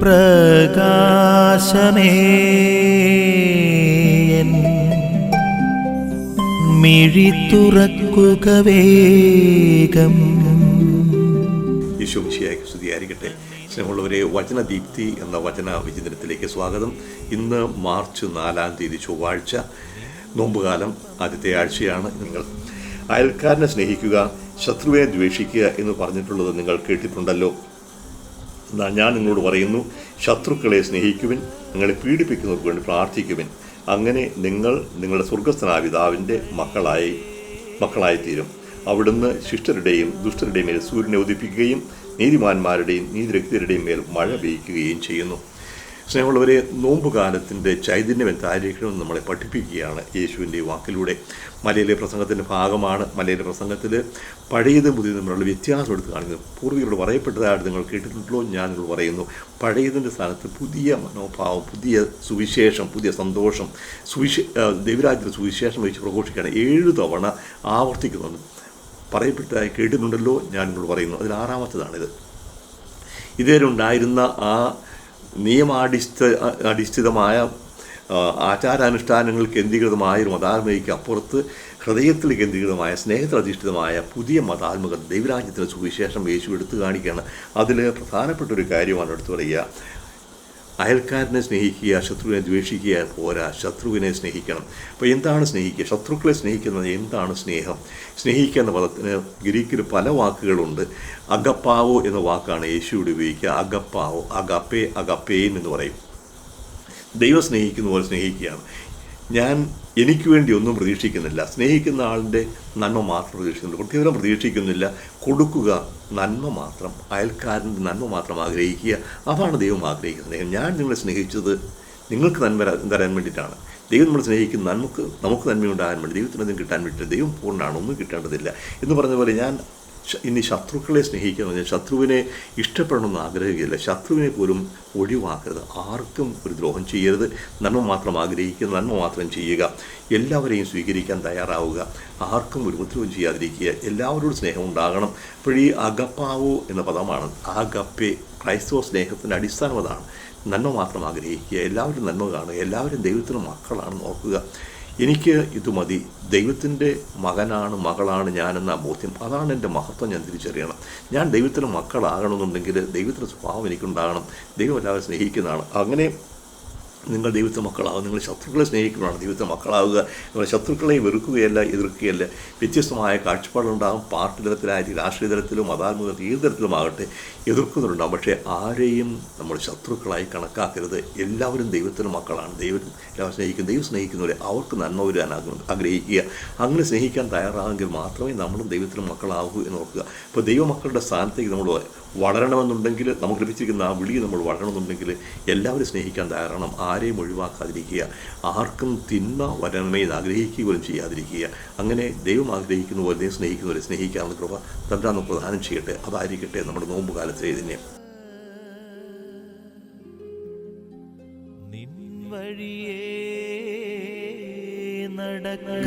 പ്രകാശമേ. മിഴി തുറക്കുക വേഗം. യേശു മിശിയായി സ്തുതിയായിരിക്കട്ടെ. സ്നേഹമുള്ളവരെ വചനദീപ്തി എന്ന വചന വിചിന്തനത്തിലേക്ക് സ്വാഗതം. ഇന്ന് മാർച്ച് നാലാം തീയതി ചൊവ്വാഴ്ച. നോമ്പുകാലം ആദ്യത്തെ ആഴ്ചയാണ് നിങ്ങൾ. അയൽക്കാരനെ സ്നേഹിക്കുക ശത്രുവിനെ ദ്വേഷിക്കുക എന്ന് പറഞ്ഞിട്ടുള്ളത് നിങ്ങൾ കേട്ടിട്ടുണ്ടല്ലോ. ഞാൻ നിങ്ങളോട് പറയുന്നു ശത്രുക്കളെ സ്നേഹിക്കുവിൻ നിങ്ങളെ പീഡിപ്പിക്കുന്നവർക്ക് വേണ്ടി പ്രാർത്ഥിക്കുവിൻ. അങ്ങനെ നിങ്ങൾ നിങ്ങളുടെ സ്വർഗസ്ഥനായ പിതാവിന്റെ മക്കളായി മക്കളായിത്തീരും. അവിടുന്ന് ശിഷ്ടരുടെയും ദുഷ്ടരുടെയും മേൽ സൂര്യനെ ഉദിപ്പിക്കുകയും നീതിമാന്മാരുടെയും നീതിരക്തരുടെയും മേൽ മഴ പെയ്യ്ക്കുകയും ചെയ്യുന്നു. സ്നേഹമുള്ളവരെ നോമ്പുകാലത്തിന്റെ ചൈതന്യം എന്തായിരിക്കണമെന്ന് നമ്മളെ പഠിപ്പിക്കുകയാണ് യേശുവിന്റെ വാക്കിലൂടെ. മലയിലെ പ്രസംഗത്തിന്റെ ഭാഗമാണ്. മലയിലെ പ്രസംഗത്തിൽ പഴയതും പുതിയതും തമ്മിലുള്ള വ്യത്യാസം എടുത്ത് കാണിക്കുന്നത് പൂർവികളോട് പറയപ്പെട്ടതായിട്ട് നിങ്ങൾ കേട്ടിട്ടുണ്ടല്ലോ ഞാൻ നിങ്ങൾ പറയുന്നു. പഴയതിന്റെ സ്ഥാനത്ത് പുതിയ മനോഭാവം പുതിയ സുവിശേഷം പുതിയ സന്തോഷം സുവിശേ ദൈവരാജ്യത്തിന്റെ സുവിശേഷം വെച്ച് പ്രഘോഷിക്കുകയാണ്. ഏഴ് തവണ ആവർത്തിക്കുന്നുണ്ട് പറയപ്പെട്ടതായി കേട്ടിട്ടുണ്ടല്ലോ ഞാൻ നിങ്ങൾ പറയുന്നു. അതിൽ ആറാമത്തതാണിത്. ഇതുവരെ ഉണ്ടായിരുന്ന ആ നിയമാടിസ്ഥ അടിസ്ഥിതമായ ആചാരാനുഷ്ഠാനങ്ങൾ കേന്ദ്രീകൃതമായ ഒരു മതാത്മയ്ക്ക് അപ്പുറത്ത് ഹൃദയത്തിൽ കേന്ദ്രീകൃതമായ സ്നേഹത്തിലധിഷ്ഠിതമായ പുതിയ മതാത്മക ദൈവരാജ്യത്തിന്റെ സുവിശേഷം യേശു എടുത്തു കാണിക്കുകയാണ്. അതിൽ പ്രധാനപ്പെട്ട ഒരു കാര്യമാണ് എടുത്തു പറയുക. അയൽക്കാരനെ സ്നേഹിക്കുക ശത്രുവിനെ ദ്വേഷിക്കുക പോരാ ശത്രുവിനെ സ്നേഹിക്കണം. അപ്പോൾ എന്താണ് സ്നേഹിക്കുക? ശത്രുക്കളെ സ്നേഹിക്കുന്നത് എന്താണ് സ്നേഹം? സ്നേഹിക്കുക എന്ന പദത്തിന് ഗ്രീക്കിൽ പല വാക്കുകളുണ്ട്. അഗപ്പാവോ എന്ന വാക്കാണ് യേശുവിടെ ഉപയോഗിക്കുക. അഗപ്പാവോ അഗപ്പേ അഗപ്പേൻ എന്ന് പറയും. ദൈവം സ്നേഹിക്കുന്ന പോലെ സ്നേഹിക്കുകയാണ്. ഞാൻ എനിക്ക് വേണ്ടി ഒന്നും പ്രതീക്ഷിക്കുന്നില്ല. സ്നേഹിക്കുന്ന ആളിന്റെ നന്മ മാത്രം പ്രതീക്ഷിക്കുന്നു പ്രത്യേകം പ്രതീക്ഷിക്കുന്നില്ല. കൊടുക്കുക നന്മ മാത്രം അയൽക്കാരന്റെ നന്മ മാത്രം ആഗ്രഹിക്കുക. അതാണ് ദൈവം ആഗ്രഹിക്കുന്നത് ഞാൻ നിങ്ങളെ സ്നേഹിച്ചത് നിങ്ങൾക്ക് നന്മ തരാ- തരാൻ വേണ്ടിയിട്ടാണ്. ദൈവം നമ്മൾ സ്നേഹിക്കുന്ന നമുക്ക് നമുക്ക് നന്മയുണ്ടാകാൻ വേണ്ടി ദൈവത്തിന് കിട്ടാൻ വേണ്ടി ദൈവം പൂർണമാണ് ഒന്നും കിട്ടേണ്ടതില്ല. എന്ന് പറഞ്ഞ പോലെ ഞാൻ ഇനി ശത്രുക്കളെ സ്നേഹിക്കുക പറഞ്ഞാൽ ശത്രുവിനെ ഇഷ്ടപ്പെടണമെന്ന് ആഗ്രഹിക്കില്ല ശത്രുവിനെ പോലും ഒഴിവാക്കരുത്. ആർക്കും ഒരു ദ്രോഹം ചെയ്യരുത്. നന്മ മാത്രം ആഗ്രഹിക്കുക നന്മ മാത്രം ചെയ്യുക. എല്ലാവരെയും സ്വീകരിക്കാൻ തയ്യാറാവുക. ആർക്കും ഒരു ഉപദ്രവം ചെയ്യാതിരിക്കുക. എല്ലാവരോടും സ്നേഹം ഉണ്ടാകണം. അപ്പോൾ ഈ അഗപ്പാവോ എന്ന പദമാണ് ആഗപ്പെ. ക്രൈസ്തവ സ്നേഹത്തിന്റെ അടിസ്ഥാനം അതാണ്. നന്മ മാത്രം ആഗ്രഹിക്കുക. എല്ലാവരും നന്മ കാണുക. എല്ലാവരും ദൈവത്തിന് മക്കളാണ് ഓർക്കുക. എനിക്ക് ഇത് മതി. ദൈവത്തിന്റെ മകനാണ് മകളാണ് ഞാനെന്ന ബോധ്യം. അതാണ് എന്റെ മഹത്വം ഞാൻ തിരിച്ചറിയണം. ഞാൻ ദൈവത്തിന് മക്കളാകണമെന്നുണ്ടെങ്കിൽ ദൈവത്തിന്റെ സ്വഭാവം എനിക്കുണ്ടാകണം. ദൈവം എല്ലാവരും സ്നേഹിക്കുന്നതാണ്. അങ്ങനെ നിങ്ങൾ ദൈവത്തെ മക്കളാവുക നിങ്ങൾ ശത്രുക്കളെ സ്നേഹിക്കുന്നതാണ് ദൈവത്തെ മക്കളാവുക. നിങ്ങൾ ശത്രുക്കളെ വെറുക്കുകയല്ല എതിർക്കുകയല്ല. വ്യത്യസ്തമായ കാഴ്ചപ്പാടുണ്ടാകും പാർട്ടി തലത്തിലായിരിക്കും രാഷ്ട്രീയ തലത്തിലും മതാത്മകത്തിൽ ഏത് തലത്തിലുമാകട്ടെ എതിർക്കുന്നുണ്ടാകും പക്ഷേ ആരെയും നമ്മൾ ശത്രുക്കളായി കണക്കാക്കരുത്. എല്ലാവരും ദൈവത്തിന്റെ മക്കളാണ്. ദൈവം എല്ലാവരും സ്നേഹിക്കും. ദൈവം സ്നേഹിക്കുന്നവരെ അവർക്ക് നന്മ വരാൻ ആഗ്രഹിക്കുക. അങ്ങനെ സ്നേഹിക്കാൻ തയ്യാറാകുമെങ്കിൽ മാത്രമേ നമ്മളും ദൈവത്തിന്റെ മക്കളാകൂ എന്ന് ഓർക്കുക. അപ്പോൾ ദൈവമക്കളുടെ സ്ഥാനത്തേക്ക് നമ്മൾ വളരണമെന്നുണ്ടെങ്കിൽ നമുക്ക് ലഭിച്ചിരിക്കുന്ന ആ വിളി നമ്മൾ വളരണമെന്നുണ്ടെങ്കിൽ എല്ലാവരും സ്നേഹിക്കാൻ തയ്യാറാണ് ആരെയും ഒഴിവാക്കാതിരിക്കുക. ആർക്കും തിന്മ വരണമേ എന്ന് ആഗ്രഹിക്കുക പോലും ചെയ്യാതിരിക്കുക. അങ്ങനെ ദൈവം ആഗ്രഹിക്കുന്ന പോലെ സ്നേഹിക്കുന്നവരെ സ്നേഹിക്കാവുന്ന കൃപ തന്ത്രാന്ന് പ്രധാനം ചെയ്യട്ടെ. അതായിരിക്കട്ടെ നമ്മുടെ നോമ്പ് കാലത്തെ ഇതിനെ. നടക്ക